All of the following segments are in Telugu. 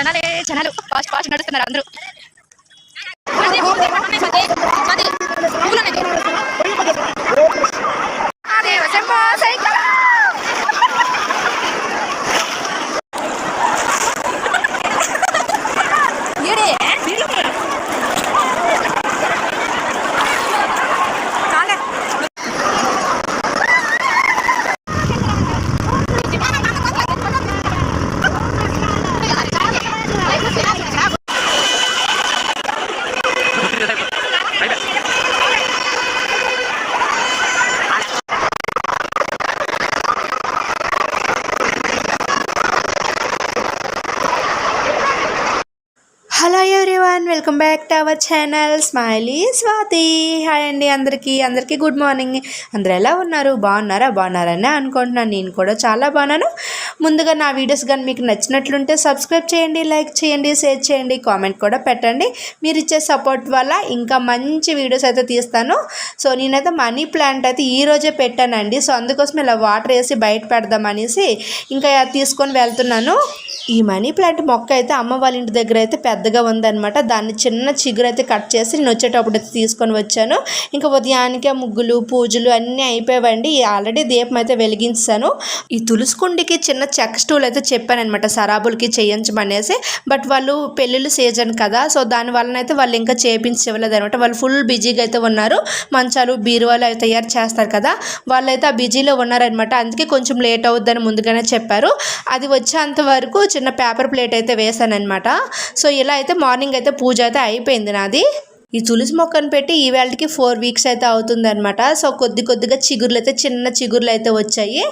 జనాలే జనాలు. ఫాస్ట్ ఫాస్ట్ నడుస్తున్నారు అందరూ. Welcome back to our channel Smiley Swathi. Hi అండి అందరికీ అందరికీ గుడ్ మార్నింగ్. అందరు ఎలా ఉన్నారు? బాగున్నారా? బాగున్నారని అనుకుంటున్నాను. నేను కూడా చాలా బాగున్నాను. ముందుగా నా వీడియోస్ కానీ మీకు నచ్చినట్లుంటే సబ్స్క్రైబ్ చేయండి లైక్ చేయండి షేర్ చేయండి కామెంట్ కూడా పెట్టండి. మీరు ఇచ్చే సపోర్ట్ వల్ల ఇంకా మంచి వీడియోస్ అయితే తీస్తాను. సో నేనైతే మనీ ప్లాంట్ అయితే ఈ రోజే పెట్టానండి. సో అందుకోసం ఇలా వాటర్ వేసి బయట పెడదామనేసి ఇంకా తీసుకొని వెళ్తున్నాను. ఈ మనీ ప్లాంట్ మొక్క అయితే అమ్మ వాళ్ళ ఇంటి దగ్గర అయితే పెద్దగా ఉందన్నమాట. దాన్ని చిన్న చిగురు అయితే కట్ చేసి నేను వచ్చేటప్పుడు అయితే తీసుకొని వచ్చాను. ఇంకా ఉదయానికే ముగ్గులు పూజలు అన్నీ అయిపోయావండి. ఆల్రెడీ దీపం అయితే వెలిగించాను. ఈ తులసి కుండికి చిన్న చెక్క స్టూల్ అయితే చెప్పాను అనమాట సరాబులకి చేయించమనేసి. బట్ వాళ్ళు పెళ్ళిళ్ళు సీజన్ కదా సో దాని వలన అయితే వాళ్ళు ఇంకా చేయించి అనమాట వాళ్ళు ఫుల్ బిజీగా అయితే ఉన్నారు. మంచాలు బీరువాలు అవి తయారు చేస్తారు కదా వాళ్ళైతే ఆ బిజీలో ఉన్నారనమాట అందుకే కొంచెం లేట్ అవుద్దని ముందుగానే చెప్పారు. అది వచ్చేంత వరకు చిన్న పేపర్ ప్లేట్ అయితే వేసానమాట సో ఇలా అయితే మార్నింగ్ అయితే పూజ అయితే అయిపోయింది నాది. ఈ తులసి మొక్కను పెట్టి ఈ వేళకి ఫోర్ వీక్స్ అయితే అవుతుందన్నమాట. సో కొద్ది కొద్దిగా చిగుర్లు అయితే చిన్న చిగుర్లు అయితే వచ్చాయి.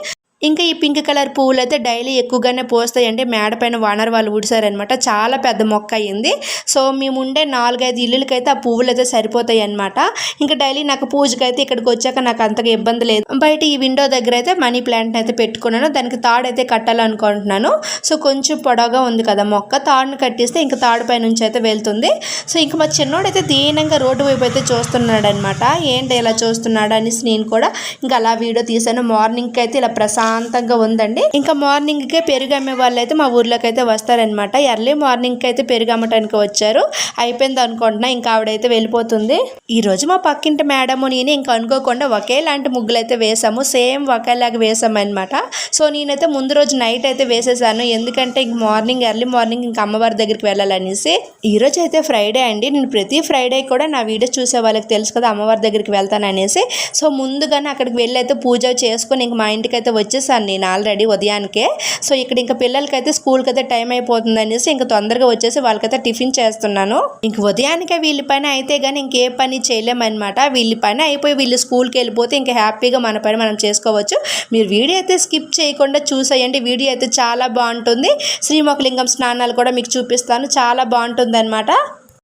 ఇంకా ఈ పింక్ కలర్ పువ్వులు అయితే డైలీ ఎక్కువగానే పోస్తాయండి. మేడ పైన వానర్ వాళ్ళు ఊడిసారనమాట చాలా పెద్ద మొక్క అయ్యింది. సో మేము ఉండే నాలుగైదు ఇల్లులకైతే ఆ పువ్వులు అయితే సరిపోతాయి అనమాట ఇంకా డైలీ నాకు పూజకి అయితే ఇక్కడికి వచ్చాక నాకు అంతగా ఇబ్బంది లేదు. బయట ఈ విండో దగ్గర అయితే మనీ ప్లాంట్ అయితే పెట్టుకున్నాను. దానికి తాడు అయితే కట్టాలనుకుంటున్నాను. సో కొంచెం పొడవుగా ఉంది కదా మొక్క. తాడును కట్టిస్తే ఇంకా తాడు పై నుంచి అయితే వెళ్తుంది. సో ఇంకా మా చిన్నోడైతే దీనంగా రోడ్డు వైపు అయితే చూస్తున్నాడు అనమాట ఏంటి ఇలా చూస్తున్నాడు అనేసి నేను కూడా ఇంకా అలా వీడియో తీశాను. మార్నింగ్కి అయితే ఇలా ప్రశాంతంగా ఉందండి. ఇంకా మార్నింగ్కే పెరుగు అమ్మే వాళ్ళు అయితే మా ఊర్లోకి అయితే వస్తారనమాట ఎర్లీ మార్నింగ్ అయితే పెరుగు అమ్మటానికి వచ్చారు. అయిపోయింది అనుకుంటున్నా ఇంకా ఆవిడైతే వెళ్ళిపోతుంది. ఈ రోజు మా పక్కింటి మేడము నేను ఇంకా అనుకోకుండా ఒకేలాంటి ముగ్గులు అయితే వేసాము. సేమ్ ఒకేలాగా వేసాము అనమాట సో నేనైతే ముందు రోజు నైట్ అయితే వేసేసాను. ఎందుకంటే ఇంక మార్నింగ్ ఎర్లీ మార్నింగ్ ఇంకా అమ్మవారి దగ్గరికి వెళ్ళాలనేసి. ఈ రోజు అయితే ఫ్రైడే అండి. నేను ప్రతి ఫ్రైడే కూడా నా వీడియో చూసే వాళ్ళకి తెలుసు కదా అమ్మవారి దగ్గరికి వెళ్తాననేసి. సో ముందుగానే అక్కడికి వెళ్ళి అయితే పూజ చేసుకొని ఇంక మా ఇంటికి అయితే వచ్చేసాను నేను ఆల్రెడీ ఉదయానికే. సో ఇక్కడ ఇంకా పిల్లలకైతే స్కూల్కి అయితే టైం అయిపోతుంది అనేసి ఇంకా తొందరగా వచ్చేసి వాళ్ళకైతే టిఫిన్ చేస్తున్నాను. ఇంక ఉదయానికే వీళ్ళ పైన అయితే కానీ ఇంకే పని చేయలేమన్నమాట. వీళ్ళ పైన అయిపోయి వీళ్ళు స్కూల్కి వెళ్ళిపోతే ఇంకా హ్యాపీగా మన పని మనం చేసుకోవచ్చు. మీరు వీడియో అయితే స్కిప్ చేయకుండా చూసేయండి. వీడియో అయితే చాలా బాగుంటుంది. శ్రీమోకలింగం స్నానాలు కూడా మీకు చూపిస్తాను. చాలా బాగుంటుంది అనమాట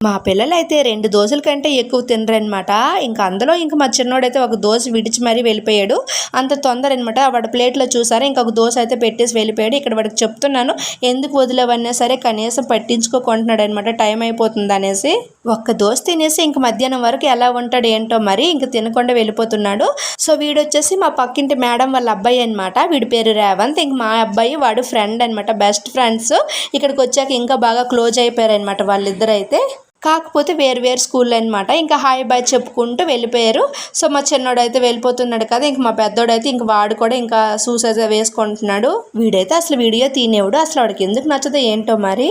మా పిల్లలైతే రెండు దోశల కంటే ఎక్కువ తినరనమాట ఇంకా అందులో ఇంకా మా చిన్నోడైతే ఒక దోశ విడిచి మరీ వెళ్ళిపోయాడు. అంత తొందర అనమాట వాడి ప్లేట్లో చూసారా? ఇంకొక దోశ అయితే పెట్టేసి వెళ్ళిపోయాడు. ఇక్కడ వాడికి చెప్తున్నాను. ఎందుకు వదిలేవన్నా సరే కనీసం పట్టించుకోకుంటున్నాడు అనమాట టైం అయిపోతుంది అనేసి. ఒక్క దోశ తినేసి ఇంక మధ్యాహ్నం వరకు ఎలా ఉంటాడు ఏంటో మరి ఇంక తినకుండా వెళ్ళిపోతున్నాడు. సో వీడు వచ్చేసి మా పక్కింటి మేడం వాళ్ళ అబ్బాయి అనమాట వీడి పేరు రేవంత్. ఇంక మా అబ్బాయి వాడు ఫ్రెండ్ అనమాట బెస్ట్ ఫ్రెండ్స్. ఇక్కడికి వచ్చాక ఇంకా బాగా క్లోజ్ అయిపోయారు అనమాట వాళ్ళిద్దరు అయితే కాకపోతే వేరు వేరు స్కూల్ అనమాట ఇంకా హాయ్ బాయ్ చెప్పుకుంటూ వెళ్ళిపోయారు. సో మా చిన్నోడు అయితే వెళ్ళిపోతున్నాడు కదా ఇంక మా పెద్దోడు అయితే ఇంక వాడు కూడా ఇంకా సూసైజ్ వేసుకుంటున్నాడు. వీడైతే అసలు వీడియో తినేవాడు అసలు వాడికి ఎందుకు నచ్చదో ఏంటో మరి.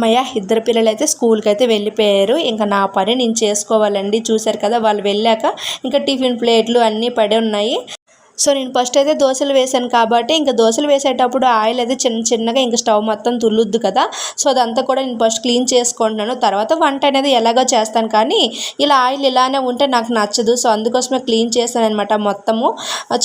అమ్మయ్య ఇద్దరు పిల్లలు అయితే స్కూల్కి అయితే వెళ్ళిపోయారు. ఇంకా నా పని నేను చేసుకోవాలండి. చూశారు కదా వాళ్ళు వెళ్ళాక ఇంకా టిఫిన్ ప్లేట్లు అన్నీ పడి ఉన్నాయి. సో నేను ఫస్ట్ అయితే దోశలు వేసాను కాబట్టి ఇంకా దోశలు వేసేటప్పుడు ఆయిల్ అయితే చిన్న చిన్నగా ఇంకా స్టవ్ మొత్తం తుల్లుద్దు కదా. సో అదంతా కూడా నేను ఫస్ట్ క్లీన్ చేసుకుంటున్నాను. తర్వాత వంట అనేది ఎలాగో చేస్తాను కానీ ఇలా ఆయిల్ ఇలానే ఉంటే నాకు నచ్చదు. సో అందుకోసమే క్లీన్ చేశాను అనమాట మొత్తము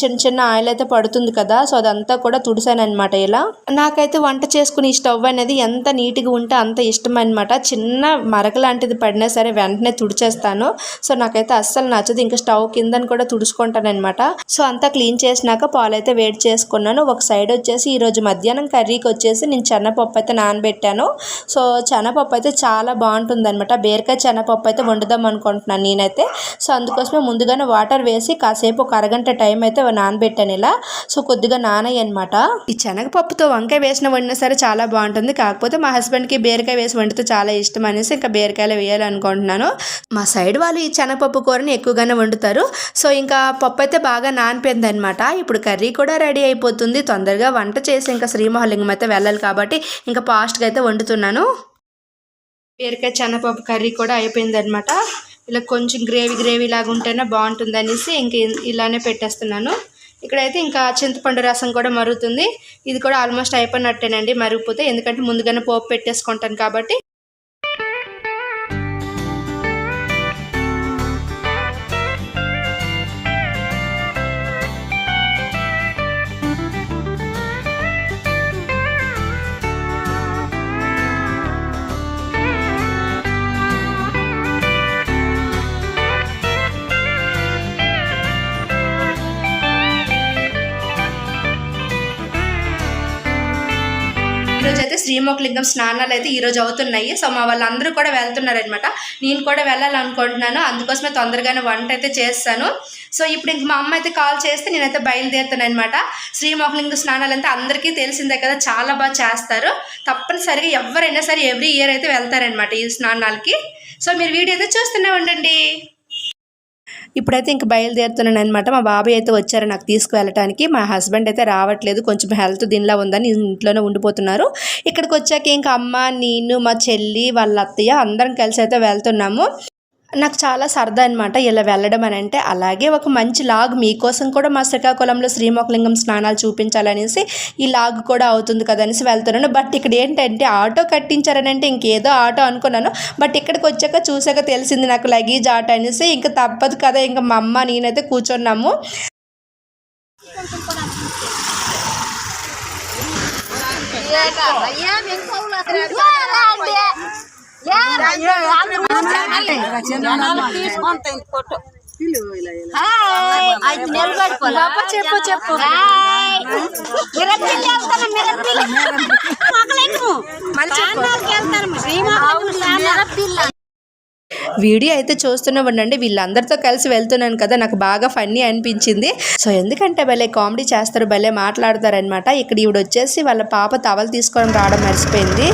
చిన్న చిన్న ఆయిల్ అయితే పడుతుంది కదా. సో అదంతా కూడా తుడిసాను అనమాట ఇలా. నాకైతే వంట చేసుకుని ఈ స్టవ్ అనేది ఎంత నీట్గా ఉంటే అంత ఇష్టం అనమాట చిన్న మరక లాంటిది పడినా సరే వెంటనే తుడిచేస్తాను. సో నాకైతే అస్సలు నచ్చదు. ఇంకా స్టవ్ కిందని కూడా తుడుచుకుంటాను అనమాట సో అంతా క్లీన్ చేసినాక పాలైతే వేడి చేసుకున్నాను. ఒక సైడ్ వచ్చేసి ఈరోజు మధ్యాహ్నం కర్రీకి వచ్చేసి నేను శనగపప్పు అయితే నానబెట్టాను. సో శనగపప్పు అయితే చాలా బాగుంటుంది అనమాట బీరకాయ శనగపప్పు అయితే వండుదాం అనుకుంటున్నాను నేనైతే. సో అందుకోసమే ముందుగానే వాటర్ వేసి కాసేపు ఒక అరగంట టైం అయితే నానబెట్టాను ఇలా. సో కొద్దిగా నానయ్య అనమాట ఈ శనగపప్పుతో వంకాయ వేసిన వండినా సరే చాలా బాగుంటుంది. కాకపోతే మా హస్బెండ్కి బీరకాయ వేసి వండితే చాలా ఇష్టం అనేసి ఇంకా బీరకాయలు వేయాలనుకుంటున్నాను. మా సైడ్ వాళ్ళు ఈ శనగపప్పు కూరని ఎక్కువగానే వండుతారు. సో ఇంకా పప్పు అయితే బాగా నానిపోయింది అనమాట ఇప్పుడు కర్రీ కూడా రెడీ అయిపోతుంది. తొందరగా వంట చేసి ఇంకా శ్రీమహలింగం అయితే వెళ్ళాలి కాబట్టి ఇంకా ఫాస్ట్గా అయితే వండుతున్నాను. బీరకాయ శనగపప్పు కర్రీ కూడా అయిపోయిందనమాట ఇలా కొంచెం గ్రేవీ గ్రేవీ లాగా ఉంటేనే బాగుంటుంది అనేసి ఇంక ఇలానే పెట్టేస్తున్నాను. ఇక్కడైతే ఇంకా చింతపండు రసం కూడా మరుగుతుంది. ఇది కూడా ఆల్మోస్ట్ అయిపోయినట్టేనండి మరిగిపోతే. ఎందుకంటే ముందుగానే పోపు పెట్టేసుకుంటాను కాబట్టి ఈరోజు స్నానాలు అయితే ఈరోజు అవుతున్నాయి. సో మా వాళ్ళందరూ కూడా వెళ్తున్నారనమాట. నేను కూడా వెళ్ళాలనుకుంటున్నాను. అందుకోసమే తొందరగానే వంట అయితే చేస్తాను. సో ఇప్పుడు ఇంక మా అమ్మ అయితే కాల్ చేస్తే నేనైతే బయలుదేరుతాను అనమాట శ్రీమోకలింగ స్నానాలు అంటే అందరికీ తెలిసిందే కదా చాలా బాగా చేస్తారు. తప్పనిసరిగా ఎవరైనా సరే ఎవ్రీ ఇయర్ అయితే వెళ్తారనమాట ఈ స్నానాలకి. సో మీరు వీడియో అయితే చూస్తూనే ఉండండి. ఇప్పుడైతే ఇంక బయలుదేరుతున్నాను అనమాట మా బాబాయ్ అయితే వచ్చారు నాకు తీసుకువెళ్ళటానికి. మా హస్బెండ్ అయితే రావట్లేదు. కొంచెం హెల్త్ దీనిలా ఉందని ఇంట్లోనే ఉండిపోతున్నారు. ఇక్కడికి వచ్చాక ఇంకా అమ్మ నేను మా చెల్లి వాళ్ళ అత్తయ్య అందరం కలిసి అయితే వెళ్తున్నాము. నాకు చాలా సరదా అనమాట ఇలా వెళ్ళడం అని అంటే అలాగే ఒక మంచి లాగ్ మీకోసం కూడా మా శ్రీకాకుళంలో శ్రీమోకలింగం స్నానాలు చూపించాలనేసి ఈ లాగ్ కూడా అవుతుంది కదా అనేసి వెళ్తున్నాను. బట్ ఇక్కడ ఏంటంటే ఆటో కట్టించారని అంటే ఇంకేదో ఆటో అనుకున్నాను. బట్ ఇక్కడికి వచ్చాక చూసాక తెలిసింది నాకు లగేజ్ ఆటో అనేసి ఇంకా తప్పదు కదా ఇంకా మా అమ్మ నేనైతే కూర్చున్నాము. చెప్పు చెప్పు. వీడియో అయితే చూస్తూనే ఉండండి వీళ్ళందరితో కలిసి వెళ్తున్నాను కదా నాకు బాగా ఫన్నీ అనిపించింది. సో ఎందుకంటే భలే కామెడీ చేస్తారు భలే మాట్లాడతారనమాట ఇక్కడ ఈవిడ వచ్చేసి వాళ్ళ పాప తవలు తీసుకోవడం రావడం మర్చిపోయింది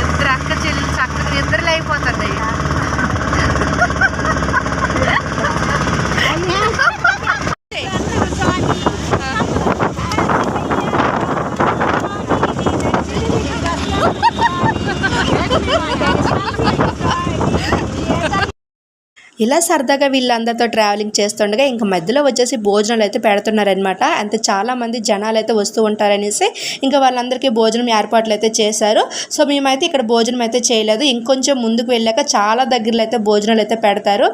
ఇద్దరు అక్క చెల్లి చక్కగా ఇద్దరు అయిపోతుంది అలా సరదాగా వీళ్ళందరితో ట్రావెలింగ్ చేస్తుండగా ఇంకా మధ్యలో వచ్చేసి భోజనాలు అయితే పెడుతున్నారనమాట అంతే చాలామంది జనాలు అయితే వస్తూ ఉంటారనేసి ఇంకా వాళ్ళందరికీ భోజనం ఏర్పాట్లు అయితే చేశారు. సో మేమైతే ఇక్కడ భోజనం అయితే చేయలేదు. ఇంకొంచెం ముందుకు వెళ్ళాక చాలా దగ్గరలో అయితే భోజనాలు అయితే పెడతారు.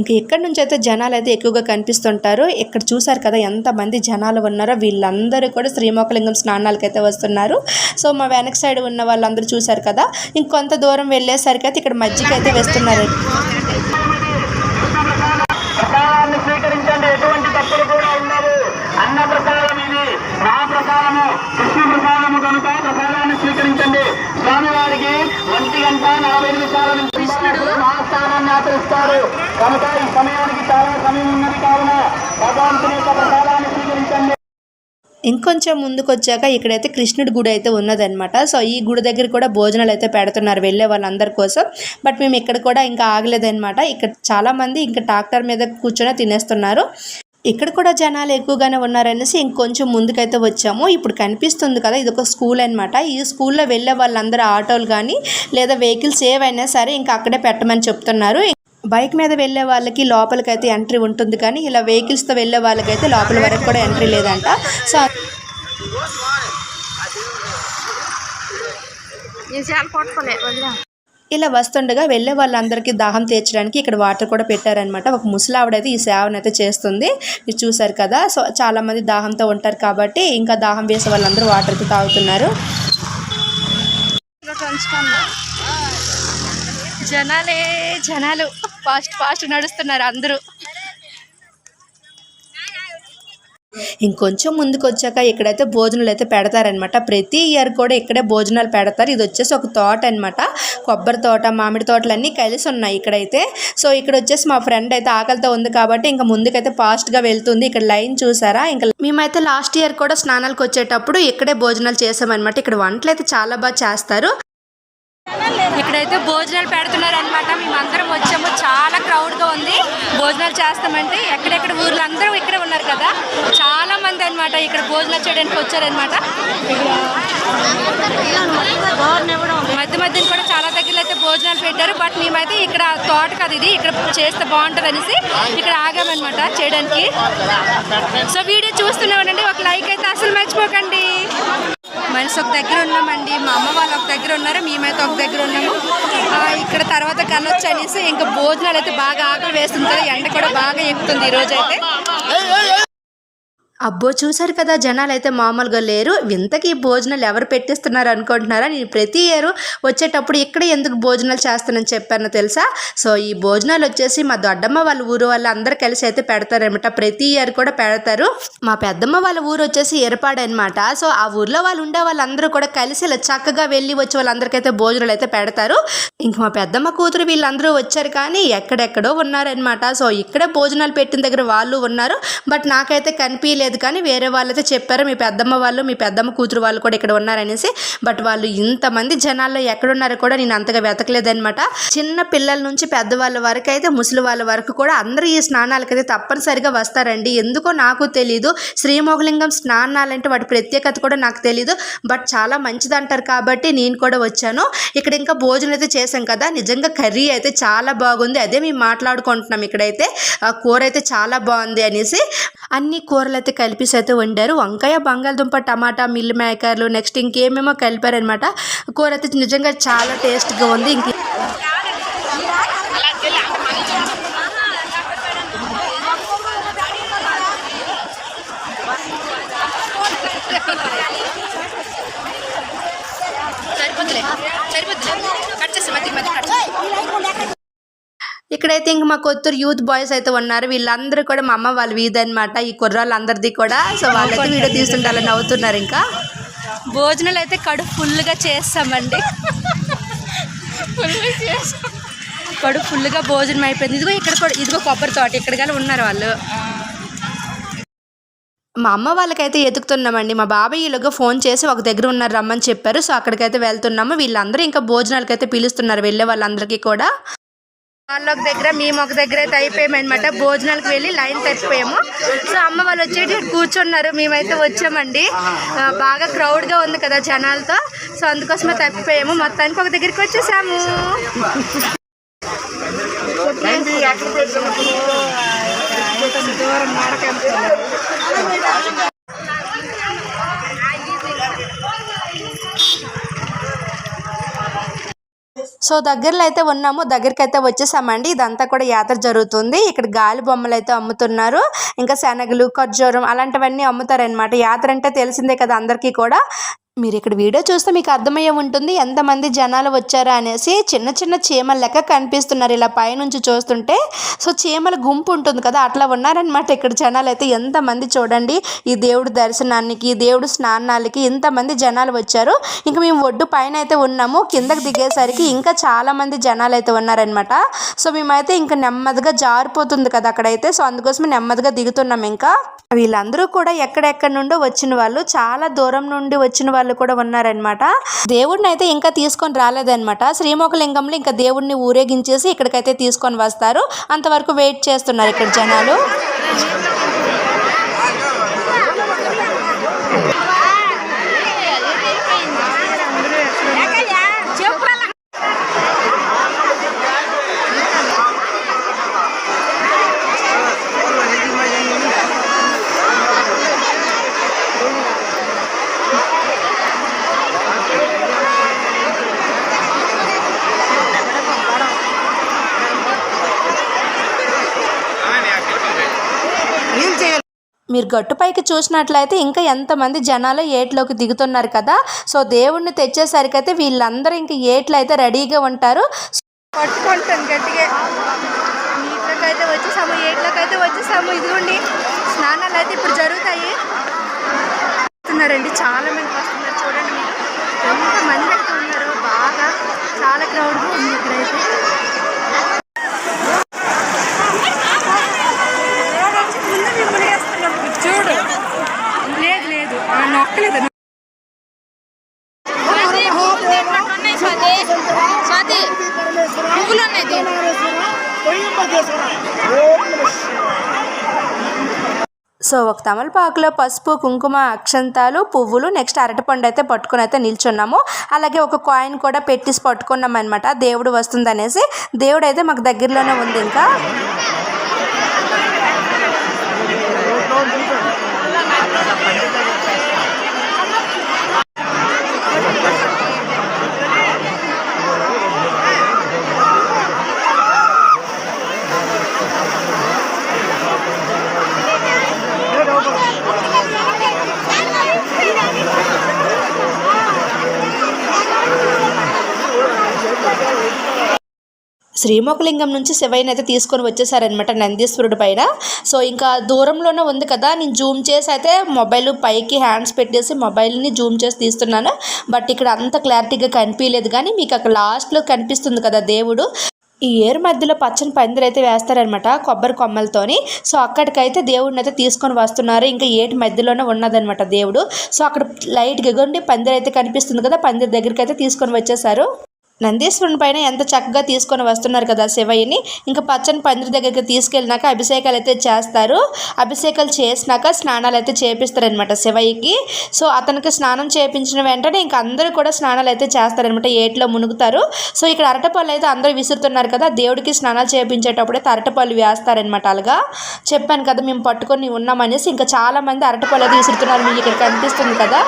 ఇంకా ఎక్కడి నుంచి అయితే జనాలు అయితే ఎక్కువగా కనిపిస్తుంటారు ఇక్కడ చూసారు కదా ఎంతమంది జనాలు ఉన్నారో వీళ్ళందరూ కూడా శ్రీమోకలింగం స్నానాలకు అయితే వస్తున్నారు. సో మా వెనక సైడ్ ఉన్న వాళ్ళందరూ చూసారు కదా ఇంకొంత దూరం వెళ్ళేసరికి అయితే ఇక్కడ మజ్జిగ అయితే వేస్తున్నారు స్వీకరించండి. ఎటువంటి తప్పులు కూడా ఉండవు అన్న ప్రసాదం ఇది. స్వీకరించండి. స్వామివారికి ఒంటి గంట నలభై నిమిషాల నుంచి మహాస్థానాన్ని ఆచరిస్తారు. కనుక ఈ సమయానికి చాలా సమయం ఉన్నది కావున భగవంతుని యొక్క ప్రసాదాన్ని స్వీకరించండి. ఇంకొంచెం ముందుకు వచ్చాక ఇక్కడైతే కృష్ణుడి గుడి అయితే ఉన్నదన్నమాట. సో ఈ గుడి దగ్గర కూడా భోజనాలు అయితే పెడుతున్నారు వెళ్ళే వాళ్ళందరి కోసం. బట్ మేము ఇక్కడ కూడా ఇంకా ఆగలేదన్నమాట. ఇక్కడ చాలామంది ఇంకా ట్రాక్టర్ మీద కూర్చొని తినేస్తున్నారు. ఇక్కడ కూడా జనాలు ఎక్కువగానే ఉన్నారనేసి ఇంకొంచెం ముందుకైతే వచ్చాము. ఇప్పుడు కనిపిస్తుంది కదా ఇది ఒక స్కూల్ అనమాట ఈ స్కూల్లో వెళ్ళే వాళ్ళందరూ ఆటోలు కానీ లేదా వెహికల్స్ ఏవైనా సరే ఇంకా అక్కడే పెట్టమని చెప్తున్నారు. బైక్ మీద వెళ్ళే వాళ్ళకి లోపలికైతే ఎంట్రీ ఉంటుంది కానీ ఇలా వెహికల్స్తో వెళ్ళే వాళ్ళకైతే లోపల వరకు కూడా ఎంట్రీ లేదంట. సో పట్టుకోలే వదిలే ఇలా వస్తుండగా వెళ్ళే వాళ్ళందరికీ దాహం తీర్చడానికి ఇక్కడ వాటర్ కూడా పెట్టారనమాట ఒక ముసలావిడైతే ఈ సేవను అయితే చేస్తుంది. మీరు చూసారు కదా సో చాలా మంది దాహంతో ఉంటారు కాబట్టి ఇంకా దాహం వేసే వాళ్ళందరూ వాటర్కి తాగుతున్నారు. జనాలే జనాలు. ఫాస్ట్ ఫాస్ట్ నడుస్తున్నారు అందరూ. ఇంకొంచెం ముందుకు వచ్చాక ఇక్కడైతే భోజనాలు అయితే పెడతారనమాట ప్రతి ఇయర్ కూడా ఇక్కడే భోజనాలు పెడతారు. ఇది వచ్చేసి ఒక తోట అనమాట కొబ్బరి తోట మామిడి తోటలు అన్నీ కలిసి ఉన్నాయి ఇక్కడైతే. సో ఇక్కడ వచ్చేసి మా ఫ్రెండ్ అయితే ఆకలితో ఉంది కాబట్టి ఇంకా ముందుకైతే ఫాస్ట్గా వెళ్తుంది. ఇక్కడ లైన్ చూసారా? ఇంకా మేమైతే లాస్ట్ ఇయర్ కూడా స్నానాలకు వచ్చేటప్పుడు ఇక్కడే భోజనాలు చేసామన్నమాట. ఇక్కడ వంటలు అయితే చాలా బాగా చేస్తారు. ఇక్కడైతే భోజనాలు పెడుతున్నారు అనమాట మేమందరం వచ్చాము. చాలా క్రౌడ్గా ఉంది. భోజనాలు చేస్తామంటే ఎక్కడెక్కడ ఊర్లో అందరూ ఇక్కడ ఉన్నారు కదా. చాలా మంది అన్నమాట ఇక్కడ భోజనాలు చేయడానికి వచ్చారనమాట మధ్య మధ్యన కూడా చాలా దగ్గర అయితే భోజనాలు పెట్టారు. బట్ మేమైతే ఇక్కడ తోట కదా ఇది. ఇక్కడ చేస్తే బాగుంటుంది అనేసి ఇక్కడ ఆగామన్నమాట చేయడానికి. సో వీడియో చూస్తున్నామండి ఒక లైక్ అయితే అసలు మర్చిపోకండి. మనిషి ఒక దగ్గర ఉన్నామండి మా అమ్మ వాళ్ళు ఒక దగ్గర ఉన్నారు మేమైతే ఒక దగ్గర ఉన్నాము. ఇక్కడ తర్వాత కనొచ్చు అనేసి ఇంకా భోజనాలు అయితే బాగా ఆకలి వేస్తుంది ఎండ కూడా బాగా ఎక్కుతుంది ఈ రోజు అయితే అబ్బో చూశారు కదా జనాలు అయితే మామూలుగా లేరు. ఇంతకీ భోజనాలు ఎవరు పెట్టిస్తున్నారు అనుకుంటున్నారా? నేను ప్రతి ఇయర్ వచ్చేటప్పుడు ఇక్కడ ఎందుకు భోజనాలు చేస్తానని చెప్పాను తెలుసా? సో ఈ భోజనాలు వచ్చేసి మా దొడ్డమ్మ వాళ్ళ ఊరు వాళ్ళు అందరు కలిసి అయితే పెడతారనమాట ప్రతి ఇయర్ కూడా పెడతారు. మా పెద్దమ్మ వాళ్ళ ఊరు వచ్చేసి ఏర్పాడనమాట. అనమాట సో ఆ ఊర్లో వాళ్ళు ఉండే వాళ్ళందరూ కూడా కలిసి ఇలా చక్కగా వెళ్ళి వచ్చి వాళ్ళందరికైతే భోజనాలు అయితే పెడతారు. ఇంక మా పెద్దమ్మ కూతురు వీళ్ళందరూ వచ్చారు కానీ ఎక్కడెక్కడో ఉన్నారనమాట సో ఇక్కడే భోజనాలు పెట్టిన దగ్గర వాళ్ళు ఉన్నారు. బట్ నాకైతే కనిపించలేదు కానీ వేరే వాళ్ళైతే చెప్పారు మీ పెద్దమ్మ వాళ్ళు మీ పెద్దమ్మ కూతురు వాళ్ళు కూడా ఇక్కడ ఉన్నారనేసి. బట్ వాళ్ళు ఇంతమంది జనాల్లో ఎక్కడున్నారో కూడా నేను అంతగా వెతకలేదనమాట చిన్న పిల్లల నుంచి పెద్దవాళ్ళ వరకు అయితే ముసలి వాళ్ళ వరకు కూడా అందరూ ఈ స్నానాలకైతే తప్పనిసరిగా వస్తారండి. ఎందుకో నాకు తెలియదు శ్రీమోగలింగం స్నానాలంటే వాటి ప్రత్యేకత కూడా నాకు తెలియదు బట్ చాలా మంచిది అంటారు కాబట్టి నేను కూడా వచ్చాను. ఇక్కడ ఇంకా భోజనం అయితే చేశాం కదా. నిజంగా కర్రీ అయితే చాలా బాగుంది. అదే మేము మాట్లాడుకుంటున్నాం ఇక్కడైతే. కూర అయితే చాలా బాగుంది అనేసి. అన్ని కూరలు అయితే కలిపేసి అయితే వండారు. వంకాయ బంగాళదుంప టమాటా మిల్ మేకర్లు నెక్స్ట్ ఇంకేమేమో కలిపారనమాట. కూర అయితే నిజంగా చాలా టేస్ట్గా ఉంది. ఇంక సరిపోతులే సరిపోతులే కట్ చేసి మధ్య మధ్య కట్ ఇక్కడైతే ఇంక మా కొత్తూరు యూత్ బాయ్స్ అయితే ఉన్నారు. వీళ్ళందరూ కూడా మా అమ్మ వాళ్ళ వీధి అనమాట ఈ కుర్రాళ్ళందరిది కూడా. సో వాళ్ళైతే వీడియో తీస్తుంటారని నవ్వుతున్నారు ఇంకా. భోజనాలు అయితే కడుపు ఫుల్గా చేస్తామండి. కడుపు ఫుల్గా భోజనం అయిపోయింది. ఇదిగో ఇక్కడ కూడా ఇదిగో కొబ్బరి తోట. ఇక్కడ కానీ ఉన్నారు వాళ్ళు. మా అమ్మ వాళ్ళకైతే ఎదుగుతున్నామండి. మా బాబాయ్ ఈలోగా ఫోన్ చేసి ఒక దగ్గర ఉన్నారు రమ్మని చెప్పారు. సో అక్కడికైతే వెళ్తున్నాము. వీళ్ళందరూ ఇంకా భోజనాలకైతే పిలుస్తున్నారు. వెళ్ళే వాళ్ళందరికీ కూడా. వాళ్ళు ఒక దగ్గర మేము ఒక దగ్గర అయితే అయిపోయాము అనమాట భోజనాలకు వెళ్ళి లైన్ తప్పిపోయాము సో అమ్మ వాళ్ళు వచ్చి ఇక్కడ కూర్చున్నారు. మేమైతే వచ్చామండి. బాగా crowd గా ఉంది కదా జనాలతో. సో అందుకోసమే తప్పిపోయాము. మొత్తానికి ఒక దగ్గరికి వచ్చేసాము. సో దగ్గరలో అయితే ఉన్నాము దగ్గరికి అయితే వచ్చేసామండి. ఇదంతా కూడా యాత్ర జరుగుతుంది. ఇక్కడ గాలి బొమ్మలు అయితే అమ్ముతున్నారు. ఇంకా శనగలు ఖర్జూరం అలాంటివన్నీ అమ్ముతారనమాట యాత్ర అంటే తెలిసిందే కదా అందరికీ కూడా. మీరు ఇక్కడ వీడియో చూస్తే మీకు అర్థమయ్యే ఉంటుంది ఎంతమంది జనాలు వచ్చారా అనేసి చిన్న చిన్న చీమల లెక్క కనిపిస్తున్నారు. ఇలా పైనుంచి చూస్తుంటే సో చీమల గుంపు ఉంటుంది కదా అట్లా ఉన్నారనమాట ఇక్కడ జనాలు అయితే. ఎంతమంది చూడండి ఈ దేవుడి దర్శనానికి దేవుడు స్నానాలకి ఇంతమంది జనాలు వచ్చారు. ఇంకా మేము ఒడ్డు పైన అయితే ఉన్నాము కిందకి దిగేసరికి ఇంకా చాలామంది జనాలు అయితే ఉన్నారనమాట సో మేమైతే ఇంకా నెమ్మదిగా జారిపోతుంది కదా అక్కడైతే. సో అందుకోసం నెమ్మదిగా దిగుతున్నాం ఇంకా. వీళ్ళందరూ కూడా ఎక్కడెక్కడ నుండో వచ్చిన వాళ్ళు చాలా దూరం నుండి వచ్చిన వాళ్ళు వాళ్ళు కూడా ఉన్నారనమాట దేవుడిని అయితే ఇంకా తీసుకొని రాలేదన్నమాట. శ్రీమోకలింగంలో ఇంకా దేవుడిని ఊరేగించేసి ఇక్కడికైతే తీసుకొని వస్తారు. అంతవరకు వెయిట్ చేస్తున్నారు ఇక్కడ జనాలు. మీరు గట్టుపైకి చూసినట్లయితే ఇంకా ఎంతమంది జనాలు ఏట్లోకి దిగుతున్నారు కదా. సో దేవుణ్ణి తెచ్చేసరికి అయితే వీళ్ళందరూ ఇంకా ఏట్లు అయితే రెడీగా ఉంటారు. పట్టుకుంటాను గట్టిగా. నీటిలోకి అయితే వచ్చేసాము ఏట్లోకి అయితే వచ్చేసాము. ఇదిగోండి స్నానాలు అయితే ఇప్పుడు జరుగుతాయి. వస్తున్నారండి చాలా మంది వస్తున్నారు చూడండి మీరు. ఎంత మంది అయితే ఉన్నారు బాగా చాలా క్రౌడ్గా ఉంది ఇక్కడైతే ముందు మేము మునిగేస్తున్నాం. చూడు లేదు లేదు ఆ నొక్కలేదు సో ఒక తమలపాకులో పసుపు కుంకుమ అక్షంతాలు పువ్వులు నెక్స్ట్ అరటిపండు అయితే పట్టుకొని అయితే నిల్చున్నాము. అలాగే ఒక కాయిన్ కూడా పెట్టేసి పట్టుకున్నాం అనమాట దేవుడు వస్తుందనేసి. దేవుడు అయితే మాకు దగ్గరలోనే ఉంది ఇంకా. శ్రీముఖలింగం నుంచి శివయ్యని అయితే తీసుకొని వచ్చేసారనమాట నందీశ్వరుడు పైన. సో ఇంకా దూరంలోనే ఉంది కదా నేను జూమ్ చేసి అయితే మొబైల్ పైకి హ్యాండ్స్ పెట్టేసి మొబైల్ని జూమ్ చేసి తీస్తున్నాను. బట్ ఇక్కడ అంత క్లారిటీగా కనిపించలేదు కానీ మీకు అక్కడ లాస్ట్లో కనిపిస్తుంది కదా దేవుడు. ఈ ఏరు మధ్యలో పచ్చని పందిరి అయితే వేస్తారనమాట కొబ్బరి కొమ్మలతోని. సో అక్కడికైతే దేవుడిని అయితే తీసుకొని వస్తున్నారు. ఇంకా ఏటి మధ్యలోనే ఉన్నదనమాట దేవుడు. సో అక్కడ లైట్గా ఎగుండి పందిరి అయితే కనిపిస్తుంది కదా పందిరి దగ్గరికి అయితే తీసుకొని వచ్చేసారు. నందీశ్వరుని పైన ఎంత చక్కగా తీసుకొని వస్తున్నారు కదా శివయ్యని. ఇంకా పచ్చని పందిరి దగ్గరికి తీసుకెళ్ళినాక అభిషేకాలు అయితే చేస్తారు. అభిషేకాలు చేసినాక స్నానాలు అయితే చేపిస్తారనమాట శివయ్యకి. సో అతనికి స్నానం చేపించిన వెంటనే ఇంకా అందరూ కూడా స్నానాలు అయితే చేస్తారనమాట ఏట్లో మునుగుతారు. సో ఇక్కడ అరటపళ్ళు అయితే అందరూ విసురుతున్నారు కదా దేవుడికి స్నానాలు చేపించేటప్పుడు అయితే అరటపళ్ళు వేస్తారనమాట అలాగా చెప్పాను కదా మేము పట్టుకొని ఉన్నామనేసి ఇంకా చాలామంది అరటపళ్ళు అయితే విసురుతున్నారు. మీకు ఇక్కడ కనిపిస్తుంది కదా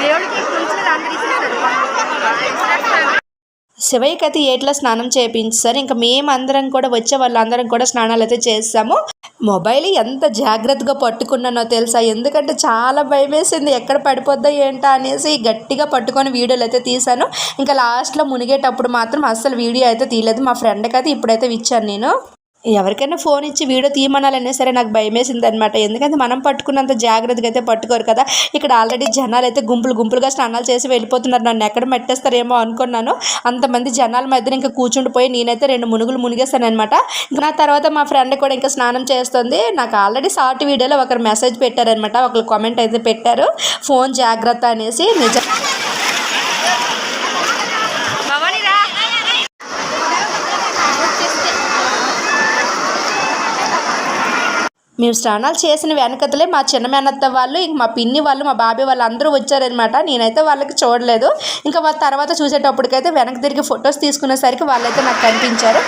దేవుడికి కుంచులు అందరూ ఇచ్చేసారు శివయ్యకి అయితే ఏట్లా స్నానం చేయించారు ఇంకా మేమందరం కూడా వచ్చే వాళ్ళందరం కూడా స్నానాలు అయితే చేస్తాము. మొబైల్ ఎంత జాగ్రత్తగా పట్టుకున్నానో తెలుసా? ఎందుకంటే చాలా భయం వేసింది ఎక్కడ పడిపోద్దా ఏంటా అనేసి గట్టిగా పట్టుకొని వీడియోలు అయితే తీశాను. ఇంకా లాస్ట్లో మునిగేటప్పుడు మాత్రం అస్సలు వీడియో అయితే తీయలేదు. మా ఫ్రెండ్కి అయితే ఇప్పుడైతే ఇచ్చాను నేను. ఎవరికైనా ఫోన్ ఇచ్చి వీడియో తీయమనాలనే సరే నాకు భయం వేసింది అనమాట ఎందుకంటే మనం పట్టుకున్నంత జాగ్రత్తగా అయితే పట్టుకోరు కదా. ఇక్కడ ఆల్రెడీ జనాలు అయితే గుంపులు గుంపులుగా స్నానాలు చేసి వెళ్ళిపోతున్నారు. నన్ను ఎక్కడ మెట్టేస్తారేమో అనుకున్నాను. అంతమంది జనాల మధ్యన ఇంకా కూర్చుండిపోయి నేనైతే రెండు మునుగులు మునిగేస్తాను అనమాట ఇంకా నా తర్వాత మా ఫ్రెండ్ కూడా ఇంకా స్నానం చేస్తుంది. నాకు ఆల్రెడీ షార్ట్ వీడియోలో ఒకరు మెసేజ్ పెట్టారనమాట ఒకరు కామెంట్ అయితే పెట్టారు. ఫోన్ జాగ్రత్త అనేసి నిజం మేము స్నానాలు చేసిన వెనకతలే మా చిన్న మేనత్త వాళ్ళు ఇంక మా పిన్ని వాళ్ళు మా బాబాయ్ వాళ్ళు అందరూ వచ్చారనమాట నేనైతే వాళ్ళకి చూడలేదు. ఇంకా వాళ్ళ తర్వాత చూసేటప్పటికైతే వెనక తిరిగి ఫొటోస్ తీసుకునేసరికి వాళ్ళైతే నాకు కనిపించారు.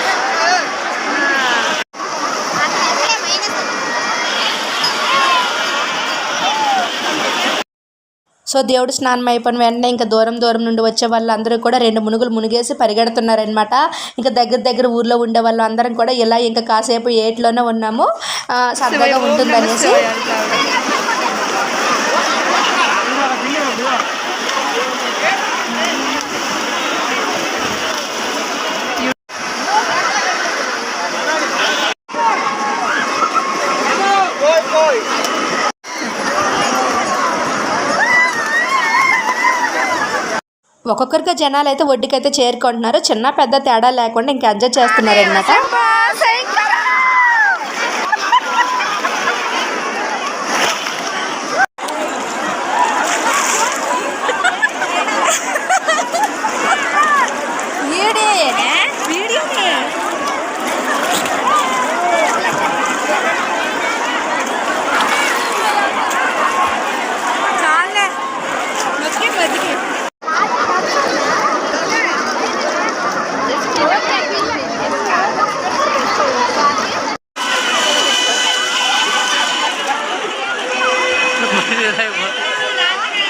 సో దేవుడు స్నానం అయిపోయిన వెంటనే ఇంకా దూరం దూరం నుండి వచ్చే వాళ్ళందరూ కూడా రెండు మునుగులు మునిగేసి పరిగెడుతున్నారనమాట ఇంకా దగ్గర దగ్గర ఊర్లో ఉండే వాళ్ళందరం కూడా ఇలా ఇంకా కాసేపు ఏట్లోనే ఉన్నాము. సరదాగా ఉంటుందనేసి. ఒక్కొక్కరిగా జనాలు అయితే ఒడ్డుకైతే చేరుకుంటున్నారు. చిన్న పెద్ద తేడా లేకుండా ఇంకా ఎంజాయ్ చేస్తున్నారు అనమాట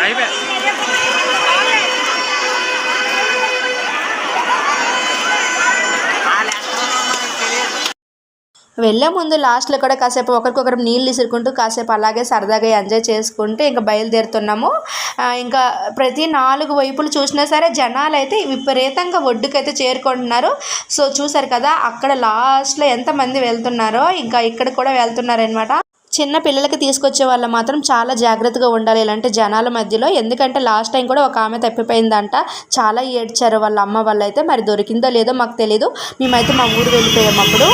అయిపోయా వెళ్ళే ముందు లాస్ట్లో కూడా కాసేపు ఒకరికొకరు నీళ్ళు ఇసురుకుంటూ కాసేపు అలాగే సరదాగా ఎంజాయ్ చేసుకుంటూ ఇంకా బయలుదేరుతున్నాము. ఇంకా ప్రతి నాలుగు వైపులు చూసినా సరే జనాలు అయితే విపరీతంగా ఒడ్డుకైతే చేరుకుంటున్నారు. సో చూసారు కదా అక్కడ లాస్ట్లో ఎంతమంది వెళ్తున్నారో ఇంకా ఇక్కడ కూడా వెళ్తున్నారనమాట చిన్న పిల్లలకి తీసుకొచ్చే వాళ్ళు మాత్రం చాలా జాగ్రత్తగా ఉండాలి ఇలాంటి జనాల మధ్యలో. ఎందుకంటే లాస్ట్ టైం కూడా ఒక ఆమె తప్పిపోయిందంట. చాలా ఏడ్చారు వాళ్ళ అమ్మ వాళ్ళు అయితే మరి దొరికిందో లేదో మాకు తెలీదు. మేమైతే మా ఊరు వెళ్ళిపోయాము అప్పుడు.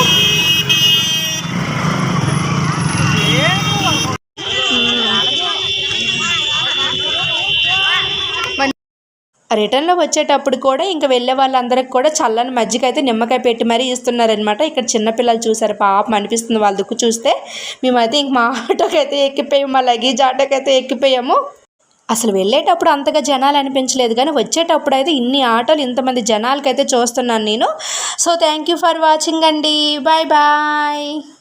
రిటర్న్లో వచ్చేటప్పుడు కూడా ఇంకా వెళ్ళే వాళ్ళందరికి కూడా చల్లని మజ్జిగ అయితే నిమ్మకాయ పెట్టి మరీ ఇస్తున్నారనమాట ఇక్కడ చిన్నపిల్లలు చూసారు పాపం అనిపిస్తుంది వాళ్ళ దుక్కు చూస్తే. మేమైతే ఇంక మా ఆటోకి అయితే ఎక్కిపోయాము మా లగేజ్ ఆటోకి అయితే ఎక్కిపోయాము. అసలు వెళ్ళేటప్పుడు అంతగా జనాలు అనిపించలేదు కానీ వచ్చేటప్పుడు అయితే ఇన్ని ఆటోలు ఇంతమంది జనాలకైతే చూస్తున్నాను నేను. So thank you for watching అండి. Bye bye